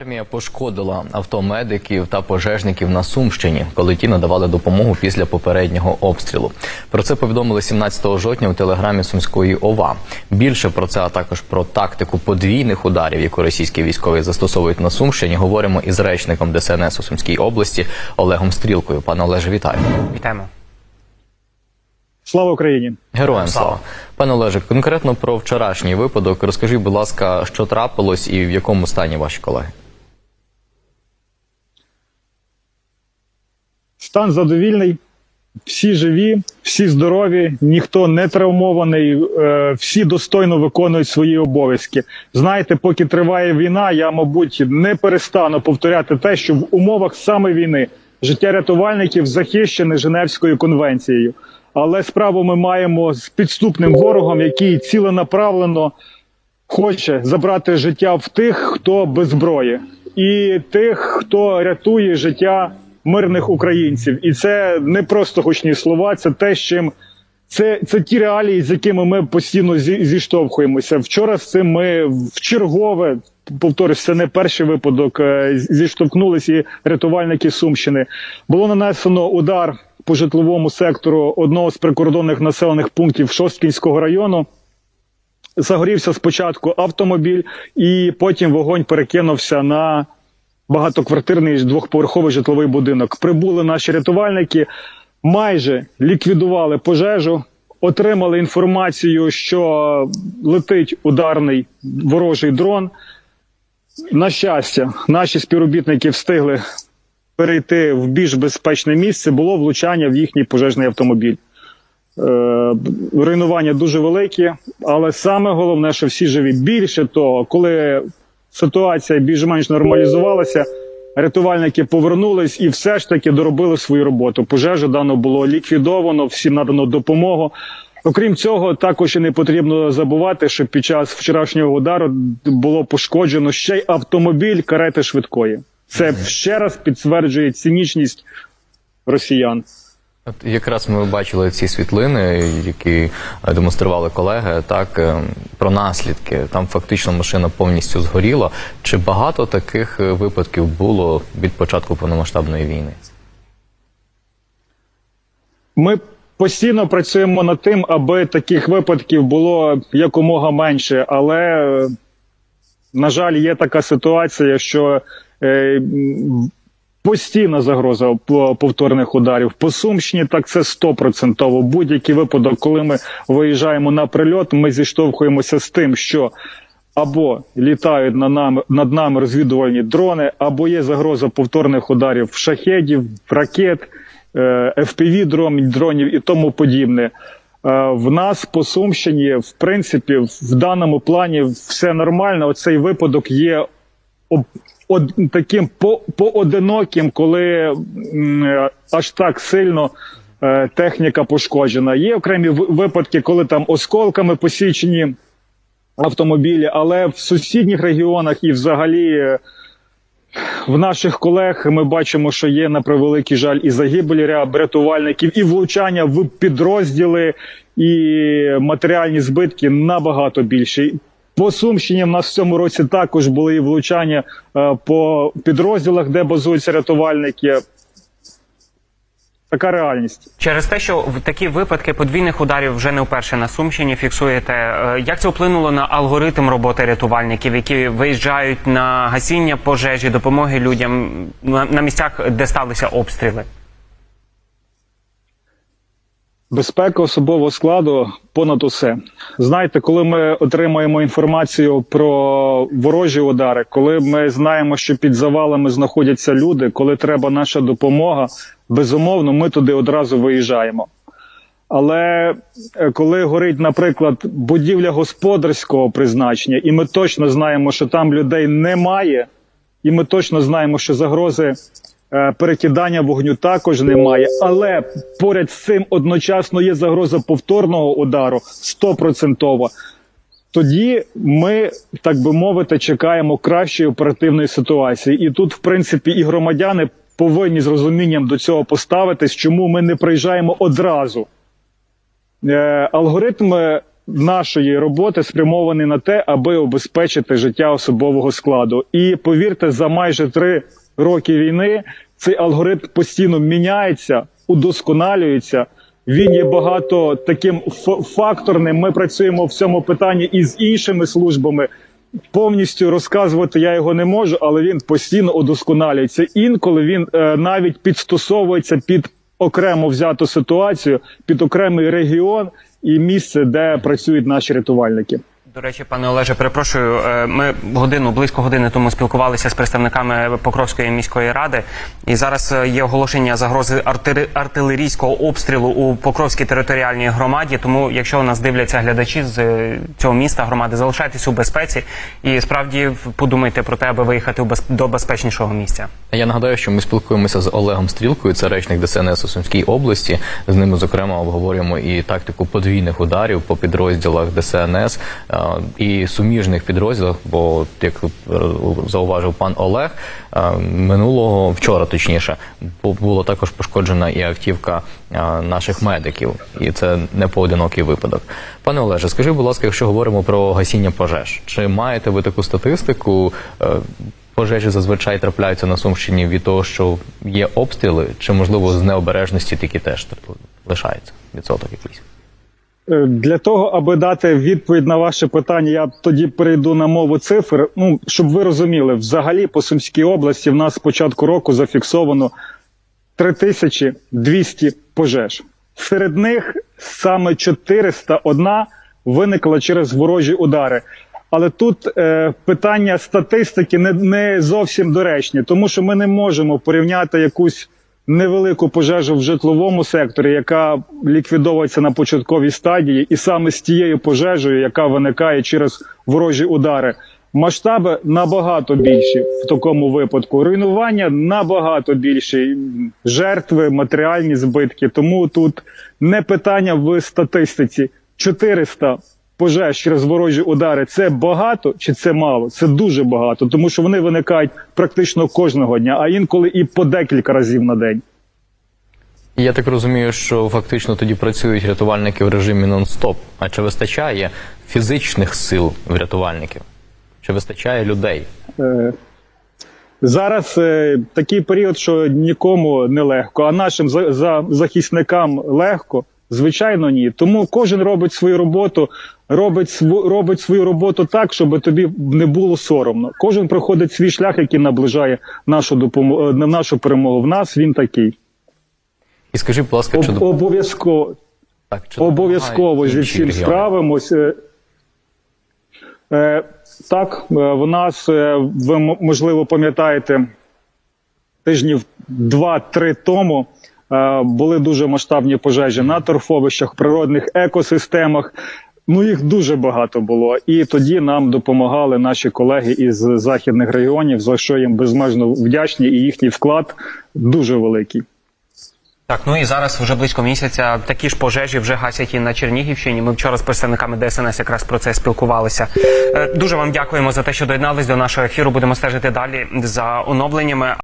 Армія пошкодила авто медиків та пожежників на Сумщині, коли ті надавали допомогу після попереднього обстрілу. Про це повідомили 17 жовтня у телеграмі Сумської ОВА. Більше про це, а також про тактику подвійних ударів, яку російські військові застосовують на Сумщині, говоримо із речником ДСНС у Сумській області Олегом Стрілкою. Пане Олеже, вітаю. Вітаємо. Слава Україні! Героям слава. Пане Олеже, конкретно про вчорашній випадок. Розкажіть, будь ласка, що трапилось і в якому стані ваші колеги? Стан задовільний, всі живі, всі здорові, ніхто не травмований, е, всі достойно виконують свої обов'язки. Знаєте, поки триває війна, я, мабуть, не перестану повторяти те, що в умовах саме війни життя рятувальників захищене Женевською конвенцією. Але справу ми маємо з підступним ворогом, який ціленаправлено хоче забрати життя в тих, хто без зброї, і тих, хто рятує життя мирних українців. І це не просто гучні слова, це те, з чим це, це ті реалії, з якими ми постійно зі, зіштовхуємося. Вчора з цим ми в чергове. Повторюсь, це не перший випадок. е, Зіштовхнулися і рятувальники Сумщини. Було нанесено удар по житловому сектору одного з прикордонних населених пунктів Шосткінського району. Загорівся спочатку автомобіль, і потім вогонь перекинувся на багатоквартирний двохповерховий житловий будинок. Прибули наші рятувальники, майже ліквідували пожежу, отримали інформацію, що летить ударний ворожий дрон. На щастя, наші співробітники встигли перейти в більш безпечне місце. Було влучання в їхній пожежний автомобіль. Е, руйнування дуже великі, але саме головне, що всі живі. Більше того, коли ситуація більш-менш нормалізувалася, рятувальники повернулись і все ж таки доробили свою роботу. Пожежу дано було ліквідовано, всім надано допомогу. Окрім цього, також і не потрібно забувати, що під час вчорашнього удару було пошкоджено ще й автомобіль карети швидкої. Це ще раз підтверджує цинічність росіян. От якраз ми бачили ці світлини, які е, демонстрували колеги, так е, про наслідки. Там фактично машина повністю згоріла. Чи багато таких е, випадків було від початку повномасштабної війни? Ми постійно працюємо над тим, аби таких випадків було якомога менше. Але, на жаль, є така ситуація, що постійна загроза повторних ударів. По Сумщині так це стопроцентово. Будь-який випадок, коли ми виїжджаємо на прильот, ми зіштовхуємося з тим, що або літають на нами над нами розвідувальні дрони, або є загроза повторних ударів шахедів, ракет, е, FPV дронів, і тому подібне. Е, В нас по Сумщині, в принципі, в даному плані все нормально. Оцей випадок є од, таким по, поодиноким, коли м, е, аж так сильно е, техніка пошкоджена. Є окремі випадки, коли там осколками посічені автомобілі, але в сусідніх регіонах і взагалі. е, В наших колег ми бачимо, що є на превеликий жаль і загибелі ряд рятувальників, і влучання в підрозділи, і матеріальні збитки набагато більші. По Сумщині в нас в цьому році також були і влучання е, по підрозділах, де базуються рятувальники. Така реальність. Через те, що в такі випадки подвійних ударів вже не вперше на Сумщині фіксуєте. е, Як це вплинуло на алгоритм роботи рятувальників, які виїжджають на гасіння пожежі, допомоги людям на, на місцях, де сталися обстріли? Безпека особового складу понад усе. Знаєте, коли ми отримуємо інформацію про ворожі удари, коли ми знаємо, що під завалами знаходяться люди, коли треба наша допомога, безумовно, ми туди одразу виїжджаємо. Але е, коли горить, наприклад, будівля господарського призначення, і ми точно знаємо, що там людей немає, і ми точно знаємо, що загрози перекидання вогню також немає. Але поряд з цим одночасно є загроза повторного удару стопроцентова. Тоді ми, так би мовити, чекаємо кращої оперативної ситуації. І тут, в принципі, і громадяни повинні з розумінням до цього поставитись, чому ми не приїжджаємо одразу. Е, алгоритм е, нашої роботи спрямований на те, аби обезпечити життя особового складу. І повірте, за майже три роки війни цей алгоритм постійно міняється, удосконалюється. Він є багато таким факторним. Ми працюємо в цьому питанні і з іншими службами. Повністю розказувати я його не можу, але він постійно удосконалюється. Інколи він е, навіть підстосовується під окремо взяту ситуацію, під окремий регіон і місце, де працюють наші рятувальники. До речі, пане Олеже, перепрошую. е, Ми годину близько години тому спілкувалися з представниками Покровської міської ради, і зараз е, є оголошення загрози артилерійського обстрілу у Покровській територіальній громаді. Тому, якщо нас дивляться глядачі з е, цього міста громади, залишайтесь у безпеці і справді подумайте про те, аби виїхати до безпечнішого місця. Я нагадаю, що ми спілкуємося з Олегом Стрілкою, це речник ДСНС у Сумській області. З ними, зокрема, обговорюємо і тактику подвійних ударів по підрозділах ДСНС і суміжних підрозділах. Бо, як зауважив пан Олег, е, минулого вчора, точніше, було також пошкоджена і автівка е, наших медиків, і це не поодинокий випадок. Пане Олеже, скажи, будь ласка, якщо говоримо про гасіння пожеж, чи маєте ви таку статистику? Е, Пожежі зазвичай трапляються на Сумщині від того, що є обстріли, чи можливо з необережності такі теж лишається відсоток якийсь. Е, Для того, аби дати відповідь на ваше питання, я тоді перейду на мову цифр. Ну, щоб ви розуміли, взагалі по Сумській області в нас з початку року зафіксовано 3200 пожеж. Серед них саме 401 виникла через ворожі удари. Але тут е, питання статистики не, не зовсім доречні, тому що ми не можемо порівняти якусь невелику пожежу в житловому секторі, яка ліквідовується на початковій стадії, і саме з тією пожежею, яка виникає через ворожі удари. Масштаби набагато більші в такому випадку. Руйнування набагато більші, жертви, матеріальні збитки. Тому тут не питання в статистиці. 400 пожеж через ворожі удари це багато чи це мало? Це дуже багато, тому що вони виникають практично кожного дня, а інколи і по декілька разів на день. Я так розумію, що фактично тоді працюють рятувальники в режимі нон-стоп. А чи вистачає фізичних сил в рятувальників? Чи вистачає людей? Е, Зараз е, такий період, що нікому не легко, а нашим за, за, захисникам легко. Звичайно, ні. Тому кожен робить свою роботу, робить робить свою роботу так, щоб тобі не було соромно. Кожен проходить свій шлях, який наближає нашу допомогу, нашу перемогу. В нас він такий. І скажи, будь ласка, чи Об, обов'язково так, чи обов'язково зі всім регіони? справимось. Е, е, так, е, в нас, е, ви можливо пам'ятаєте, тижнів два-три тому е, були дуже масштабні пожежі на торфовищах, природних екосистемах. Ну, їх дуже багато було. І тоді нам допомагали наші колеги із західних регіонів, за що їм безмежно вдячні, і їхній вклад дуже великий. Так, ну і зараз вже близько місяця такі ж пожежі вже гасять і на Чернігівщині. Ми вчора з представниками ДСНС якраз про це спілкувалися. Е, Дуже вам дякуємо за те, що доєднались до нашого ефіру. Будемо стежити далі за оновленнями.